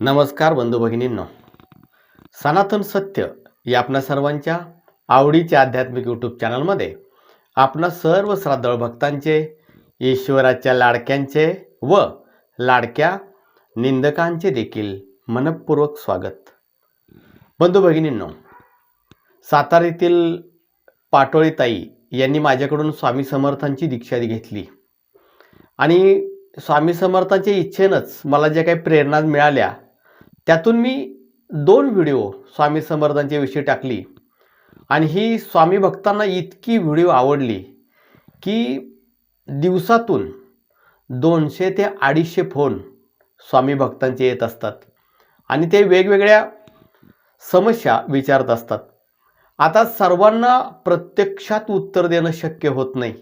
नमस्कार बंधू भगिनींनो. सनातन सत्य या आपणा सर्वांच्या आवडीच्या आध्यात्मिक यूट्यूब चॅनलमध्ये आपणा सर्व श्राद्धळ भक्तांचे ईश्वराच्या लाडक्यांचे व लाडक्या निंदकांचे देखील मनपूर्वक स्वागत. बंधू भगिनींनो साताऱ्यातील पाटोळीताई यांनी माझ्याकडून स्वामी समर्थांची दीक्षा घेतली. आणि स्वामी समर्थांच्या इच्छेनंच मला ज्या काही प्रेरणा मिळाल्या त्यातून मी दोन व्हिडिओ स्वामी समर्थांच्या विषयी टाकली. आणि ही स्वामी भक्तांना इतकी व्हिडिओ आवडली की दिवसातून दोनशे ते अडीचशे फोन स्वामी भक्तांचे येत असतात. आणि ते वेगवेगळ्या समस्या विचारत असतात. आता सर्वांना प्रत्यक्षात उत्तर देणं शक्य होत नाही.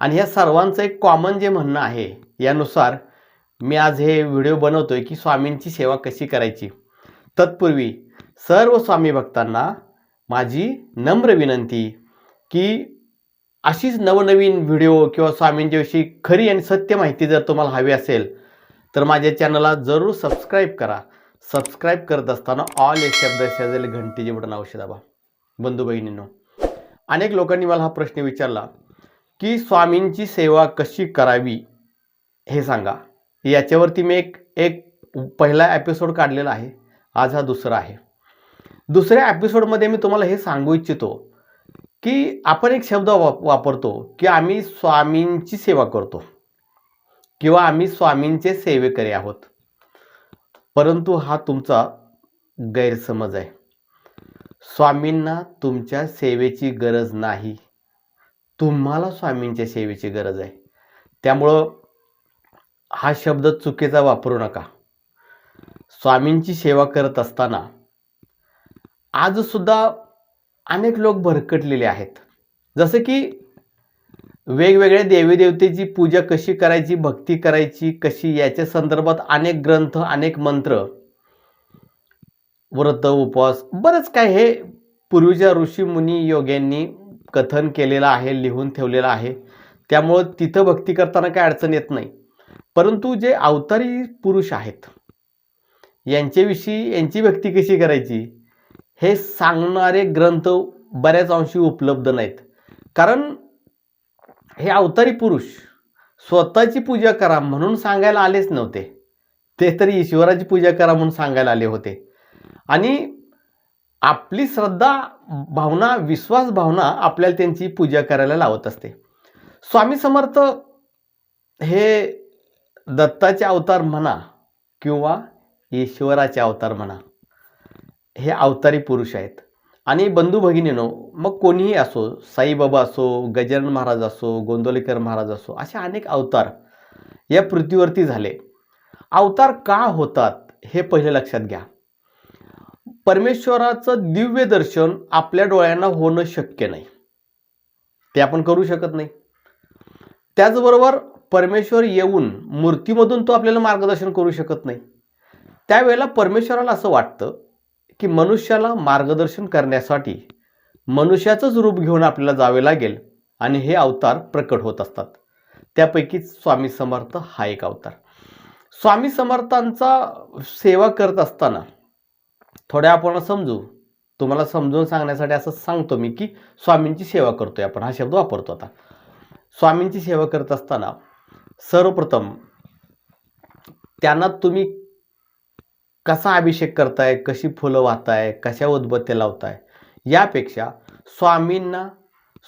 आणि ह्या सर्वांचं एक कॉमन जे म्हणणं आहे यानुसार मी आज हे व्हिडिओ बनवतोय की स्वामींची सेवा कशी करायची. तत्पूर्वी सर्व स्वामी भक्तांना माझी नम्र विनंती की अशीच नवनवीन व्हिडिओ किंवा स्वामींच्याविषयी खरी आणि सत्य माहिती जर तुम्हाला हवी असेल तर माझ्या चॅनलला जरूर सबस्क्राईब करा. सबस्क्राईब करत असताना ऑल या शब्द शेजारी घंटीचे बटन अवश्य दाबा. बंधू बहिणींनो अनेक लोकांनी मला हा प्रश्न विचारला की स्वामींची सेवा कशी करावी हे सांगा. याच्यावरती मी एक एक पहिला एपिसोड काढलेला आहे. आज हा दुसरा आहे. दुसऱ्या एपिसोडमध्ये मी तुम्हाला हे सांगू इच्छितो की आपण एक शब्द वाप वापरतो की आम्ही स्वामींची सेवा करतो किंवा आम्ही स्वामींचे सेवेकरी आहोत. परंतु हा तुमचा गैरसमज आहे. स्वामींना तुमच्या सेवेची गरज नाही. तुम्हाला स्वामींच्या सेवेची गरज आहे. त्यामुळं हा शब्द चुकीचा वापरू नका. स्वामींची सेवा करत असताना आजसुद्धा अनेक लोक भरकटलेले आहेत. जसं की वेगवेगळ्या देवी देवतेची पूजा कशी करायची भक्ती करायची कशी याच्या संदर्भात अनेक ग्रंथ अनेक मंत्र व्रत उपवास बरंच काय हे पूर्वीच्या ऋषी मुनी योग्यांनी कथन केलेलं आहे लिहून ठेवलेलं आहे. त्यामुळं तिथं भक्ती करताना काय अडचण येत नाही. परंतु जे अवतारी पुरुष आहेत यांच्याविषयी यांची भक्ती कशी करायची हे सांगणारे ग्रंथ बऱ्याच अंशी उपलब्ध नाहीत. कारण हे अवतारी पुरुष स्वतःची पूजा करा म्हणून सांगायला आलेच नव्हते. ते तरी ईश्वराची पूजा करा म्हणून सांगायला आले होते. आणि आपली श्रद्धा भावना विश्वास भावना आपल्याला त्यांची पूजा करायला लावत असते. स्वामी समर्थ हे दत्ताचे अवतार म्हणा किंवा ईश्वराचे अवतार म्हणा हे अवतारी पुरुष आहेत. आणि बंधू भगिनीनो मग कोणीही असो साईबाबा असो गजानन महाराज असो गोंदवलेकर महाराज असो असे अनेक अवतार या पृथ्वीवरती झाले. अवतार का होतात हे पहिले लक्षात घ्या. परमेश्वराचं दिव्य दर्शन आपल्या डोळ्यांना होणं शक्य नाही. ते आपण करू शकत नाही. त्याचबरोबर परमेश्वर येऊन मूर्तीमधून तो आपल्याला मार्गदर्शन करू शकत नाही. त्यावेळेला परमेश्वराला असं वाटतं की मनुष्याला मार्गदर्शन करण्यासाठी मनुष्याचंच रूप घेऊन आपल्याला जावे लागेल आणि हे अवतार प्रकट होत असतात. त्यापैकीच स्वामी समर्थ हा एक अवतार. स्वामी समर्थांचा सेवा करत असताना थोड्या आपण समजू. तुम्हाला समजून सांगण्यासाठी असं सांगतो मी की स्वामींची सेवा करतोय आपण. हा शब्द वापरतो आता. स्वामींची सेवा करत असताना सर्वप्रथम त्यांना तुम्ही कसा अभिषेक करताय कशी फुलं वाहताय कशा उदबत्त्या लावताय यापेक्षा स्वामींना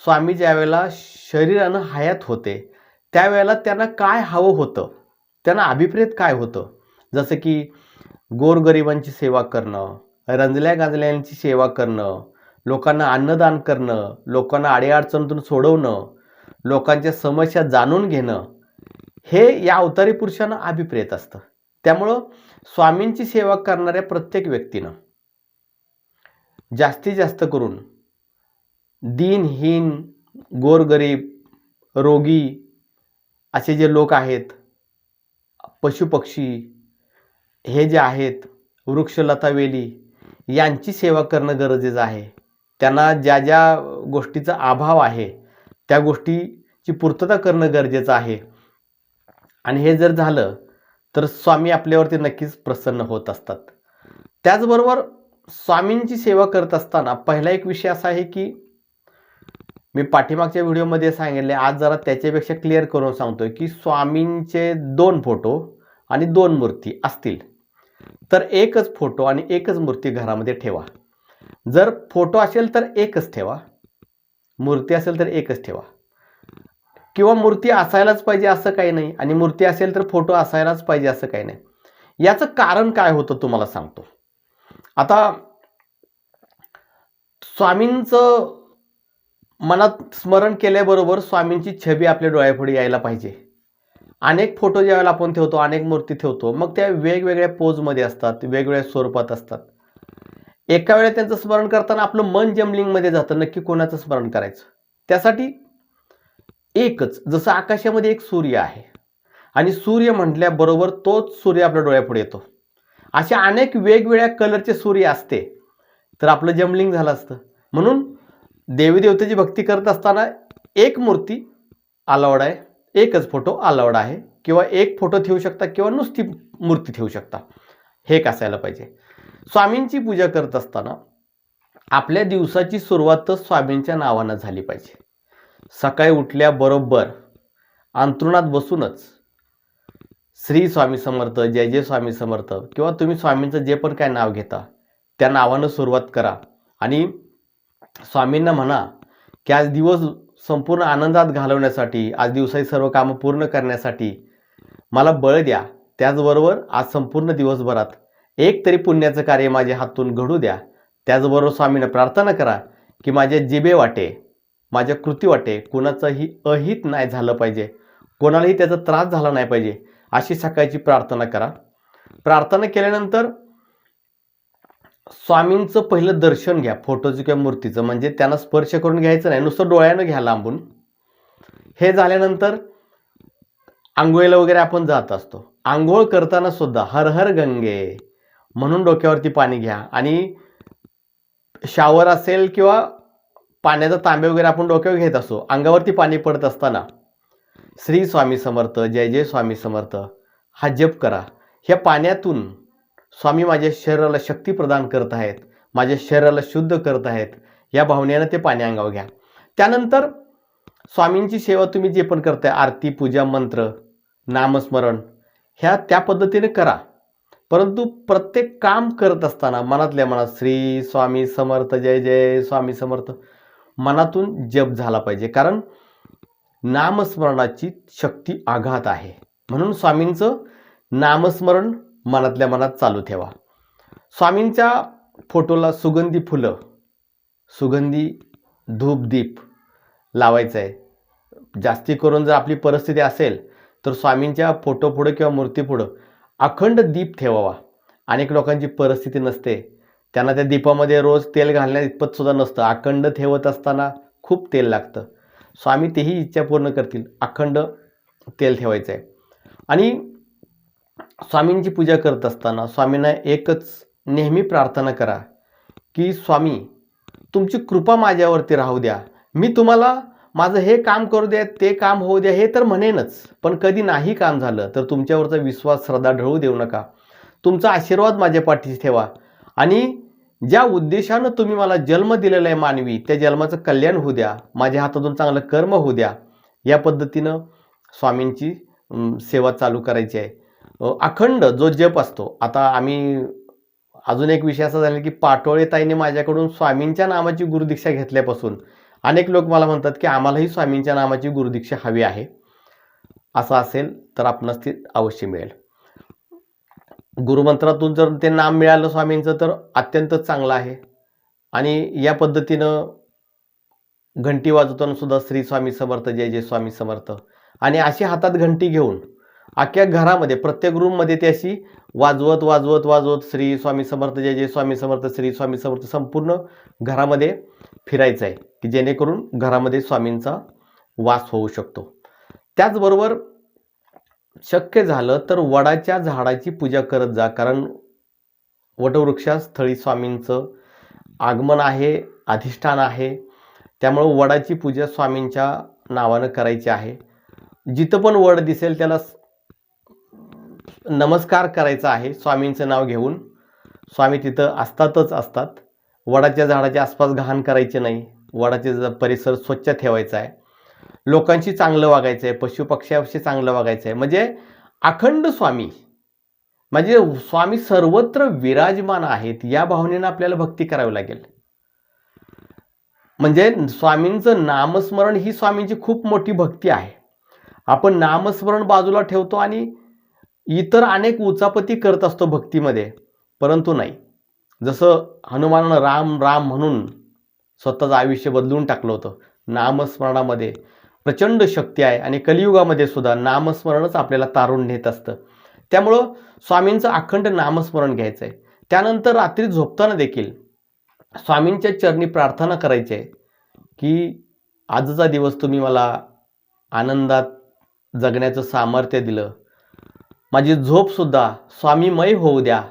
स्वामी ज्यावेळेला शरीरानं हयात होते त्यावेळेला त्यांना काय हवं होतं त्यांना अभिप्रेत काय होतं? जसं की गोरगरिबांची सेवा करणं रंजल्या गांजल्यांची सेवा करणं लोकांना अन्नदान करणं लोकांना अडीअडचणीतून सोडवणं लोकांच्या समस्या जाणून घेणं हे या अवतारी पुरुषांना अभिप्रेत असतं. त्यामुळं स्वामींची सेवा करणाऱ्या प्रत्येक व्यक्तीनं जास्तीत जास्त करून दिनहीन गोरगरीब रोगी असे जे लोक आहेत पशुपक्षी हे जे आहेत वृक्षलता वेली यांची सेवा करणं गरजेचं आहे. त्यांना ज्या ज्या गोष्टीचा अभाव आहे त्या गोष्टीची पूर्तता करणं गरजेचं आहे. आणि हे जर झालं तर स्वामी आपल्यावरती नक्कीच प्रसन्न होत असतात. त्याचबरोबर स्वामींची सेवा करत असताना पहिला एक विषय असा आहे की मी पाठीमागच्या व्हिडिओमध्ये सांगितले आज जरा त्याच्यापेक्षा क्लिअर करून सांगतोय की स्वामींचे दोन फोटो आणि दोन मूर्ती असतील. तर एकच फोटो आणि एकच मूर्ती घरामध्ये ठेवा. जर फोटो असेल तर एकच ठेवा. मूर्ती असेल तर एकच ठेवा. किंवा मूर्ती असायलाच पाहिजे असं काही नाही. आणि मूर्ती असेल तर फोटो असायलाच पाहिजे असं काही नाही. याचं कारण काय होतं तुम्हाला सांगतो. आता स्वामींचं मनात स्मरण केल्याबरोबर स्वामींची छबी आपल्या डोळ्यापुढे यायला पाहिजे. अनेक फोटो ज्यावेळेला आपण ठेवतो अनेक मूर्ती ठेवतो मग त्या वेगवेगळ्या पोजमध्ये असतात वेगवेगळ्या स्वरूपात असतात. एका वेळेला त्यांचं स्मरण करताना आपलं मन जमलिंगमध्ये जातं नक्की कोणाचं स्मरण करायचं? त्यासाठी एकच जसं आकाशामध्ये एक सूर्य आहे. आणि सूर्य म्हटल्याबरोबर तोच सूर्य आपल्या डोळ्यापुढे येतो. अशा अनेक वेगवेगळ्या कलरचे सूर्य असते. तर आपलं जमलिंग झालं असतं. म्हणून देवी देवतेची भक्ती करत असताना एक मूर्ती अलावड आहे एकच फोटो अलावड आहे किंवा एक फोटो ठेवू शकता किंवा नुसती मूर्ती ठेवू शकता. हे एक असायला पाहिजे? स्वामींची पूजा करत असताना आपल्या दिवसाची सुरुवातच स्वामींच्या नावानं झाली पाहिजे. सकाळी उठल्याबरोबर अंथरुणात बसूनच श्री स्वामी समर्थ जय जय स्वामी समर्थ किंवा तुम्ही स्वामींचं जे पण काय नाव घेता त्या नावानं सुरुवात करा. आणि स्वामींना म्हणा की आज दिवस संपूर्ण आनंदात घालवण्यासाठी आज दिवसाची सर्व कामं पूर्ण करण्यासाठी मला बळ द्या. त्याचबरोबर आज संपूर्ण दिवसभरात एक तरी पुण्याचं कार्य माझ्या हातून घडू द्या. त्याचबरोबर स्वामींना प्रार्थना करा की माझ्या जिबे वाटे. माझ्या कृती वाटे कोणाचंही अहित नाही झालं पाहिजे. कोणालाही त्याचा त्रास झाला नाही पाहिजे. अशी सकाळची प्रार्थना करा. प्रार्थना केल्यानंतर स्वामींचं पहिलं दर्शन घ्या फोटोचं किंवा मूर्तीचं. म्हणजे त्यांना स्पर्श करून घ्यायचं नाही. नुसतं डोळ्यानं घ्या लांबून. हे झाल्यानंतर आंघोळीला वगैरे आपण जात असतो. आंघोळ करताना सुद्धा हर हर गंगे म्हणून डोक्यावरती पाणी घ्या. आणि शावर असेल किंवा पाण्याचा तांबे वगैरे आपण डोक्यावर घेत असतो अंगावरती पाणी पडत असताना श्री स्वामी समर्थ जय जय स्वामी समर्थ हा जप करा. ह्या पाण्यातून स्वामी माझ्या शरीराला शक्ती प्रदान करत आहेत माझ्या शरीराला शुद्ध करत आहेत या भावनेनं ते पाणी अंगावर घ्या. त्यानंतर स्वामींची सेवा तुम्ही जे पण करताय आरती पूजा मंत्र नामस्मरण ह्या त्या पद्धतीने करा. परंतु प्रत्येक काम करत असताना मनातल्या मनात श्री स्वामी समर्थ जय जय स्वामी समर्थ मनातून जप झाला पाहिजे. कारण नामस्मरणाची शक्ती आघात आहे. म्हणून स्वामींचं नामस्मरण मनातल्या मनात चालू ठेवा. स्वामींच्या फोटोला सुगंधी फुलं सुगंधी धूपदीप लावायचं आहे जास्ती करून जर आपली परिस्थिती असेल तर स्वामींच्या फोटो पुढं किंवा मूर्ती पुढं अखंड दीप ठेवावा. अनेक लोकांची परिस्थिती नसते. त्यांना त्या दीपामध्ये रोज तेल घालण्या इतपत सुद्धा नसतं. अखंड ठेवत असताना खूप तेल लागतं. स्वामी तेही इच्छा पूर्ण करतील. अखंड तेल ठेवायचं आहे आणि स्वामींची पूजा करत असताना स्वामींना एकच नेहमी प्रार्थना करा की स्वामी तुमची कृपा माझ्यावरती राहू द्या. मी तुम्हाला माझं हे काम करू द्या ते काम होऊ द्या हे तर म्हणेनच. पण कधी नाही काम झालं तर तुमच्यावरचा विश्वास श्रद्धा ढळू देऊ नका. तुमचा आशीर्वाद माझ्या पाठीशी ठेवा. आणि ज्या उद्देशानं तुम्ही मला जन्म दिलेला आहे मानवी त्या जन्माचं कल्याण होऊ द्या माझ्या हातातून चांगलं कर्म होऊ द्या या पद्धतीनं स्वामींची सेवा चालू करायची आहे. अखंड जो जप असतो आता आम्ही अजून एक विषय असा झाला की पाटोळे ताईने माझ्याकडून स्वामींच्या नामाची गुरुदीक्षा घेतल्यापासून अनेक लोक मला म्हणतात की आम्हालाही स्वामींच्या नामाची गुरुदीक्षा हवी आहे. असं असेल तर आपणास ती अवश्य मिळेल. गुरुमंत्रातून जर ते नाम मिळालं स्वामींचं तर अत्यंत चांगलं आहे. आणि या पद्धतीनं घंटी वाजवताना सुद्धा श्री स्वामी समर्थ जय जय स्वामी समर्थ. आणि अशी हातात घंटी घेऊन अख्ख्या घरामध्ये प्रत्येक रूममध्ये ती अशी वाजवत वाजवत वाजवत श्री स्वामी समर्थ जय जय स्वामी समर्थ श्री स्वामी समर्थ संपूर्ण घरामध्ये फिरायचं आहे की जेणेकरून घरामध्ये स्वामींचा वास होऊ शकतो. त्याचबरोबर शक्य झालं तर वडाच्या झाडाची पूजा करत जा कारण वटवृक्षास्थळी स्वामींचं आगमन आहे अधिष्ठान आहे. त्यामुळं वडाची पूजा स्वामींच्या नावानं करायची आहे. जिथं पण वड दिसेल त्याला नमस्कार करायचा आहे स्वामींचं नाव घेऊन. स्वामी तिथं असतातच असतात. वडाच्या झाडाच्या आसपास घाण करायचे नाही. वडाचे परिसर स्वच्छ ठेवायचा आहे. लोकांशी चांगलं वागायचं आहे पशुपक्ष्याशी चांगलं वागायचं आहे म्हणजे अखंड स्वामी. म्हणजे स्वामी सर्वत्र विराजमान आहेत या भावनेनं आपल्याला भक्ती करावी लागेल. म्हणजे स्वामींचं नामस्मरण ही स्वामींची खूप मोठी भक्ती आहे. आपण नामस्मरण बाजूला ठेवतो आणि इतर अनेक उचापती करत असतो भक्तीमध्ये परंतु नाही. जसं हनुमानानं राम राम म्हणून स्वतःचं आयुष्य बदलून टाकलं होतं. नामस्मरणामध्ये प्रचंड शक्ती आहे आणि कलियुगामध्ये सुद्धा नामस्मरणच आपल्याला तारून नेत असतं. त्यामुळं स्वामींचं अखंड नामस्मरण घ्यायचं आहे त्यानंतर रात्री झोपताना देखील स्वामींच्या चरणी प्रार्थना करायची आहे की आजचा दिवस तुम्ही मला आनंदात जगण्याचं सामर्थ्य दिलं. माझी झोपसुद्धा स्वामीमय होऊ द्या.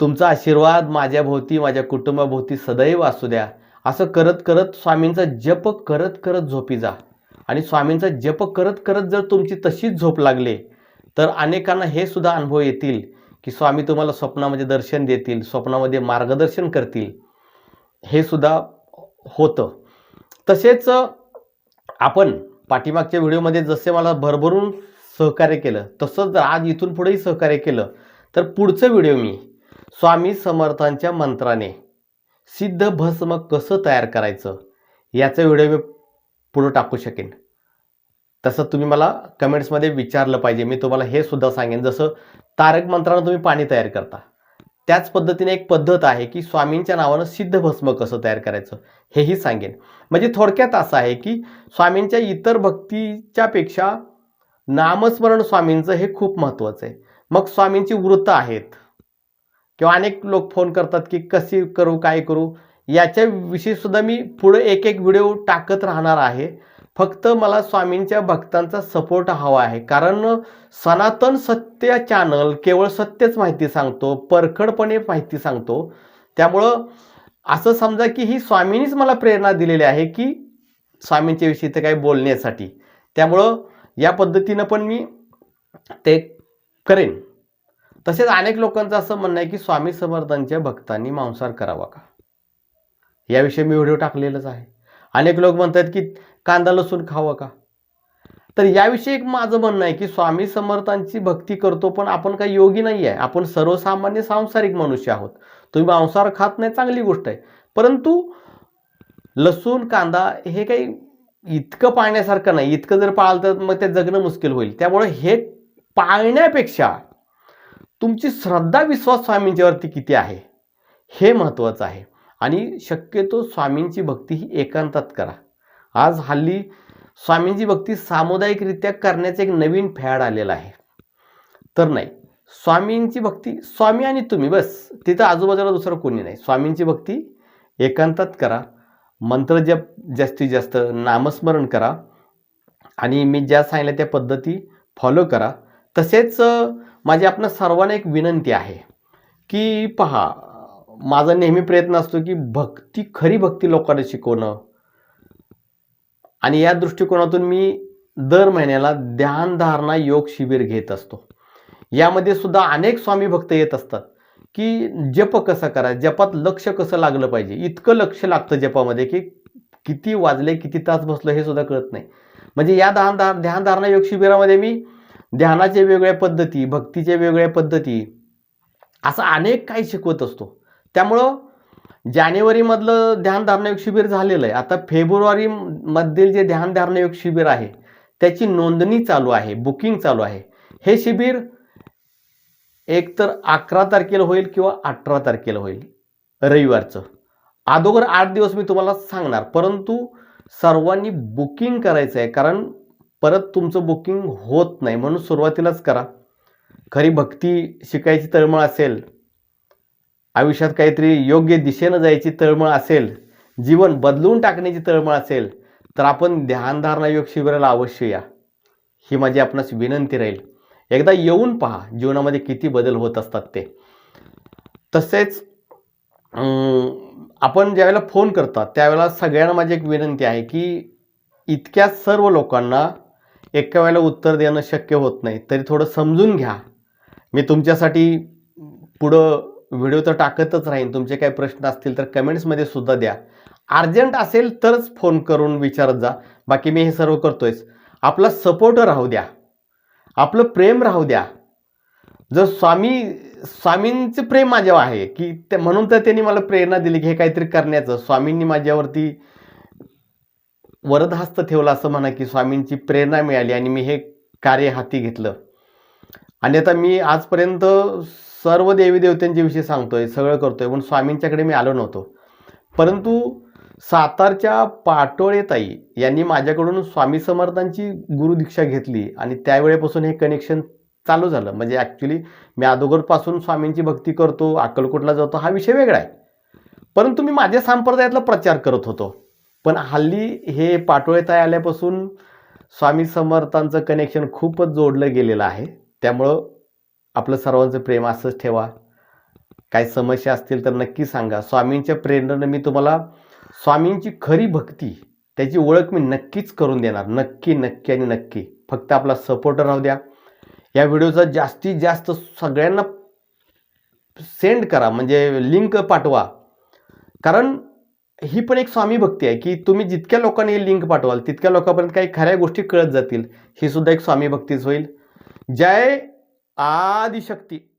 तुमचा आशीर्वाद माझ्याभोवती माझ्या कुटुंबाभोवती सदैव असू द्या. असं करत करत स्वामींचा जप करत करत झोपी जा. आणि स्वामींचा जप करत करत जर तुमची तशीच झोप लागले तर अनेकांना हे सुद्धा अनुभव येतील की स्वामी तुम्हाला स्वप्नामध्ये दर्शन देतील स्वप्नामध्ये मार्गदर्शन करतील. हे सुद्धा होतं. तसेच आपण पाठीमागच्या व्हिडिओमध्ये जसे मला भरभरून सहकार्य केलं तसंच जर आज इथून पुढेही सहकार्य केलं. तर पुढचं व्हिडिओ मी स्वामी समर्थांच्या मंत्राने सिद्ध भस्म कसं तयार करायचं? याचा व्हिडिओ मी पुढं टाकू शकेन. तसं तुम्ही मला कमेंट्समध्ये विचारलं पाहिजे. मी तुम्हाला हे सुद्धा सांगेन. जसं तारक मंत्रानं तुम्ही पाणी तयार करता. त्याच पद्धतीने एक पद्धत आहे की स्वामींच्या नावानं सिद्ध भस्म कसं तयार करायचं हेही सांगेन. म्हणजे थोडक्यात असं आहे की स्वामींच्या इतर भक्तीच्या पेक्षा नामस्मरण स्वामींचं हे खूप महत्त्वाचं आहे. मग स्वामींची वृत्त आहेत. किंवा अनेक लोक फोन करतात की कशी करू काय करू याच्याविषयी सुद्धा मी पुढे एक एक व्हिडिओ टाकत राहणार आहे. फक्त मला स्वामींच्या भक्तांचा सपोर्ट हवा आहे. कारण सनातन सत्य चॅनल केवळ सत्यच माहिती सांगतो परखडपणे माहिती सांगतो. त्यामुळं असं समजा की ही स्वामींनीच मला प्रेरणा दिलेली आहे की स्वामींच्या विषयी ते काही बोलण्यासाठी. त्यामुळं या पद्धतीनं पण मी ते करेन. तसेच अनेक लोकांचं असं म्हणणं आहे की स्वामी समर्थांच्या भक्तांनी मांसाहार करावा का? याविषयी मी व्हिडिओ टाकलेलाच आहे. अनेक लोक म्हणतात की कांदा लसूण खावं का? तर याविषयी एक माझं म्हणणं आहे की स्वामी समर्थांची भक्ती करतो पण आपण काही योगी नाही आहे आपण सर्वसामान्य सांसारिक मनुष्य आहोत. तुम्ही मांसाहार खात नाही चांगली गोष्ट आहे. परंतु लसूण कांदा हे काही इतकं पाळण्यासारखं नाही. इतकं जर पाळलं तर मग ते जगणं मुश्किल होईल. त्यामुळे हे पाळण्यापेक्षा तुमची श्रद्धा विश्वास स्वामींच्यावरती किती आहे? हे महत्त्वाचं आहे. आणि शक्यतो स्वामींची भक्ती ही एकांतात करा. आज हल्ली स्वामींची भक्ती सामुदायिकरित्या करण्याचं एक नवीन फॅड आलेला आहे. तर नाही स्वामींची भक्ती स्वामी आणि तुम्ही बस. तिथं आजूबाजूला दुसरं कोणी नाही. स्वामींची भक्ती एकांतात करा. मंत्र जप जास्तीत जास्त नामस्मरण करा. आणि मी ज्या सांगितल्या त्या पद्धती फॉलो करा. तसेच माझी आपण सर्वांना एक विनंती आहे की पहा माझा नेहमी प्रयत्न असतो की भक्ती खरी भक्ती लोकांना शिकवणं. आणि या दृष्टिकोनातून मी दर महिन्याला ध्यानधारणा योग शिबिर घेत असतो. यामध्ये सुद्धा अनेक स्वामी भक्त येत असतात की जप कसा करा जपात लक्ष कसं लागलं पाहिजे? इतकं लक्ष लागतं जपामध्ये की किती वाजले किती तास बसलो हे सुद्धा कळत नाही. म्हणजे या ध्यानधार ध्यानधारणा योग शिबिरामध्ये मी ध्यानाच्या वेगळ्या पद्धती भक्तीच्या वेगळ्या पद्धती असं अनेक काही शिकवत असतो. त्यामुळं जानेवारीमधलं ध्यानधारणायोग शिबिर झालेलं आहे. आता फेब्रुवारी मधील जे ध्यानधारणा योग शिबिर आहे त्याची नोंदणी चालू आहे बुकिंग चालू आहे. हे शिबिर एक तर अकरा तारखेला होईल किंवा अठरा तारखेला होईल रविवारचं. अगोदर आठ दिवस मी तुम्हाला सांगणार परंतु सर्वांनी बुकिंग करायचं आहे कारण परत तुमचं बुकिंग होत नाही. म्हणून सुरुवातीलाच करा. खरी भक्ती शिकायची तळमळ असेल आयुष्यात काहीतरी योग्य दिशेनं जायची तळमळ असेल जीवन बदलून टाकण्याची तळमळ असेल तर आपण ध्यानधारणा योग शिबिराला अवश्य या. ही माझी आपणास विनंती राहील. एकदा येऊन पहा जीवनामध्ये किती बदल होत असतात ते. तसेच आपण ज्यावेळेला फोन करतात त्यावेळेला सगळ्यांना माझी एक विनंती आहे की इतक्या सर्व लोकांना एका वेळेला उत्तर देणं शक्य होत नाही. तरी थोडं समजून घ्या. मी तुमच्यासाठी पुढं व्हिडिओ तर टाकतच राहीन. तुमचे काही प्रश्न असतील तर कमेंट्समध्ये सुद्धा द्या. अर्जंट असेल तरच फोन करून विचारत जा. बाकी मी हे सर्व करतोयच. आपला सपोर्ट राहू द्या. आपलं प्रेम राहू द्या. जर स्वामी स्वामींचं प्रेम माझ्यावर आहे की ते म्हणून तर त्यांनी मला प्रेरणा दिली की हे काहीतरी करण्याचं. स्वामींनी माझ्यावरती वरदहस्त ठेवला असं म्हणा की स्वामींची प्रेरणा मिळाली आणि मी हे कार्य हाती घेतलं. आणि आता मी आजपर्यंत सर्व देवी देवतांच्या विषयी सांगतोय सगळं करतोय पण स्वामींच्याकडे मी आलो नव्हतो. परंतु सातारच्या पाटोळे ताई यांनी माझ्याकडून स्वामी समर्थांची गुरुदीक्षा घेतली आणि त्यावेळेपासून हे कनेक्शन चालू झालं. म्हणजे ॲक्च्युली मी अगोदरपासून स्वामींची भक्ती करतो अक्कलकोटला जातो हा विषय वेगळा आहे. परंतु मी माझ्या संप्रदायातला प्रचार करत होतो. पण हल्ली हे पाटोळेताई आल्यापासून स्वामी समर्थांचं कनेक्शन खूपच जोडलं गेलेलं आहे. त्यामुळं आपलं सर्वांचं प्रेम असंच ठेवा. काही समस्या असतील तर नक्की सांगा. स्वामींच्या प्रेरणेनं मी तुम्हाला स्वामींची खरी भक्ती त्याची ओळख मी नक्कीच करून देणार. नक्की नक्की आणि नक्की. फक्त आपला सपोर्ट राहू द्या. या व्हिडिओचा जास्तीत जास्त सगळ्यांना सेंड करा. म्हणजे लिंक पाठवा. कारण ही पण एक स्वामी भक्ती आहे की तुम्ही जितक्या लोकांनी ही लिंक पाठवाल तितक्या लोकांपर्यंत काही खऱ्या गोष्टी कळत जातील. ही सुद्धा एक स्वामी भक्तीच होईल. जय आदिशक्ती.